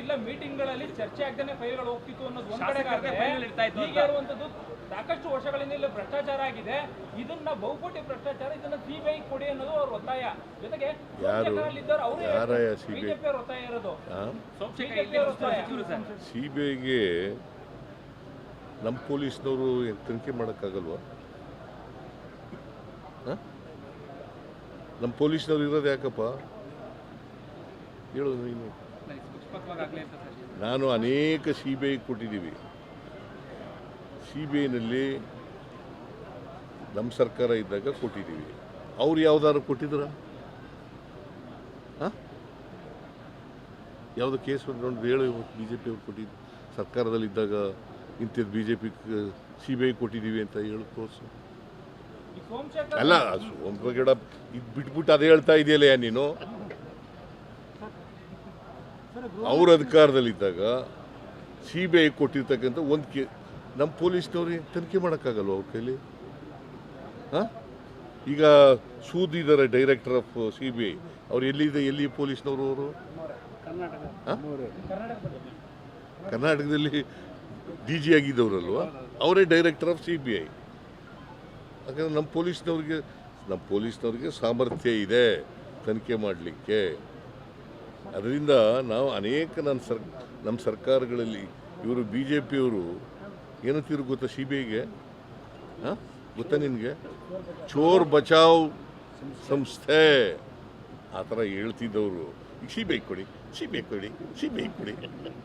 ಇಲ್ಲ ಮೀಟಿಂಗ್ಗಳಲ್ಲಿ ಚರ್ಚೆ ಆಗದೇನೆ ಫೈಲ್ಗಳು ಹೋಗ್ತಿತ್ತು ಅನ್ನೋದು ಒಂದ್ ಕಡೆ ಶಾಸಕರಿಗೆ ಫೈಲ್ ಇರ್ತಾ ಇತ್ತು ಅಂತ. ಸಾಕಷ್ಟು ವರ್ಷಗಳಿಂದ ಇಲ್ಲಿ ಭ್ರಷ್ಟಾಚಾರ ಆಗಿದೆ. ಇದನ್ನ ಬಹುಕೋಟಿ ಭ್ರಷ್ಟಾಚಾರ ಇದನ್ನ ಸಿಬಿಐ ಕೊಡಿ ಅನ್ನೋದು ಅವ್ರ ಒತ್ತಾಯ. ಜೊತೆಗೆ ಅವರೇ ಬಿಜೆಪಿ ಅವ್ರ ಒತ್ತಾಯ ಇರೋದು. ಸಿಬಿಐಗೆ ನಮ್ಮ ಪೊಲೀಸ್ನವರು ತನಿಖೆ ಮಾಡೋಕ್ಕಾಗಲ್ವಾ? ನಮ್ಮ ಪೊಲೀಸ್ನವ್ರು ಇರೋದು ಯಾಕಪ್ಪ? ಹೇಳು ನೀನು ನಿಷ್ಪಕ್ಷಪಾತವಾಗಿ ಆಗ್ಲಿ ಅಂತ ಸರ್ ನಾನು ಅನೇಕ ಸಿ ಬಿ ಐ ಕೊಟ್ಟಿದ್ದೀವಿ. ಸಿ ಬಿ ಐನಲ್ಲಿ ನಮ್ಮ ಸರ್ಕಾರ ಇದ್ದಾಗ ಕೊಟ್ಟಿದ್ದೀವಿ. ಅವ್ರು ಯಾವ್ದಾದ್ರು ಕೊಟ್ಟಿದ್ರ? ಯಾವುದು ಕೇಸ್ ನೋಡಿ ಹೇಳು ಬಿ ಜೆ ಪಿ ಅವ್ರು ಕೊಟ್ಟಿದ್ದು. ಸರ್ಕಾರದಲ್ಲಿದ್ದಾಗ ಇಂಥದ್ದು B J P C B I ಕೊಟ್ಟಿದ್ದೀವಿ ಅಂತ ಹೇಳಿ ತೋರಿಸು. ಅಲ್ಲ ಸೋಮಗಡ ಇದು ಬಿಟ್ಬಿಟ್ಟು ಅದೇ ಹೇಳ್ತಾ ಇದೆಯಲ್ಲ ನೀನು? ಅವ್ರ ಅಧಿಕಾರದಲ್ಲಿದ್ದಾಗ ಸಿ ಬಿ ಐ ಕೊಟ್ಟಿರ್ತಕ್ಕಂಥ ಒಂದು ಕೇ ನಮ್ಮ ಪೊಲೀಸ್ನವ್ರಿಗೆ ತನಿಖೆ ಮಾಡೋಕ್ಕಾಗಲ್ಲ ಅವ್ರ ಕೈಲಿ? ಹಾಂ? ಈಗ ಸೂದ್ ಇದ್ದಾರೆ director of C B I ಅವ್ರು ಎಲ್ಲಿದೆ, ಎಲ್ಲಿ ಪೊಲೀಸ್ನವರು ಅವರು? ಕರ್ನಾಟಕದಲ್ಲಿ ಡಿ ಜಿ ಆಗಿದ್ದವರಲ್ವ? ಅವರೇ director of C B I ಯಾಕಂದ್ರೆ ನಮ್ಮ ಪೊಲೀಸ್ನವ್ರಿಗೆ ನಮ್ಮ ಪೊಲೀಸ್ನವ್ರಿಗೆ ಸಾಮರ್ಥ್ಯ ಇದೆ ತನಿಖೆ ಮಾಡಲಿಕ್ಕೆ. ಅದರಿಂದ ನಾವು ಅನೇಕ ನನ್ನ ಸರ್ ನಮ್ಮ ಸರ್ಕಾರಗಳಲ್ಲಿ ಇವರು ಬಿ ಜೆ ಪಿಯವರು ಏನು ತಿರು ಗೊತ್ತಾ ಸಿ ಬಿ ಐಗೆ ಹಾಂ? ಗೊತ್ತಾ ನಿನಗೆ? ಚೋರ್ ಬಚಾವ್ ಸಂಸ್ಥೆ ಆ ಥರ ಹೇಳ್ತಿದ್ದವರು. ಈಗ ಸಿ ಬಿ ಐ ಕೊಡಿ ಸಿ ಬಿ ಐ ಕೊಡಿ ಸಿ ಬಿ ಐ ಕೊಡಿ.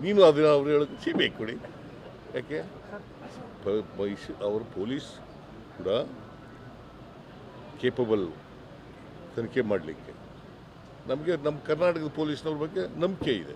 ನೀನು ಅದನ್ನ ಅವ್ರು ಹೇಳೋದು ಸಿ ಬಿ ಐ ಕೊಡಿ. ಯಾಕೆ? ಮೈಸೂ- ಅವ್ರ ಪೊಲೀಸ್ ಕೂಡ ಕೇಪಬಲ್ ತನಿಖೆ ಮಾಡಲಿಕ್ಕೆ. ನಮಗೆ ನಮ್ಮ ಕರ್ನಾಟಕದ ಪೊಲೀಸ್ನವ್ರ ಬಗ್ಗೆ ನಂಬಿಕೆ ಇದೆ.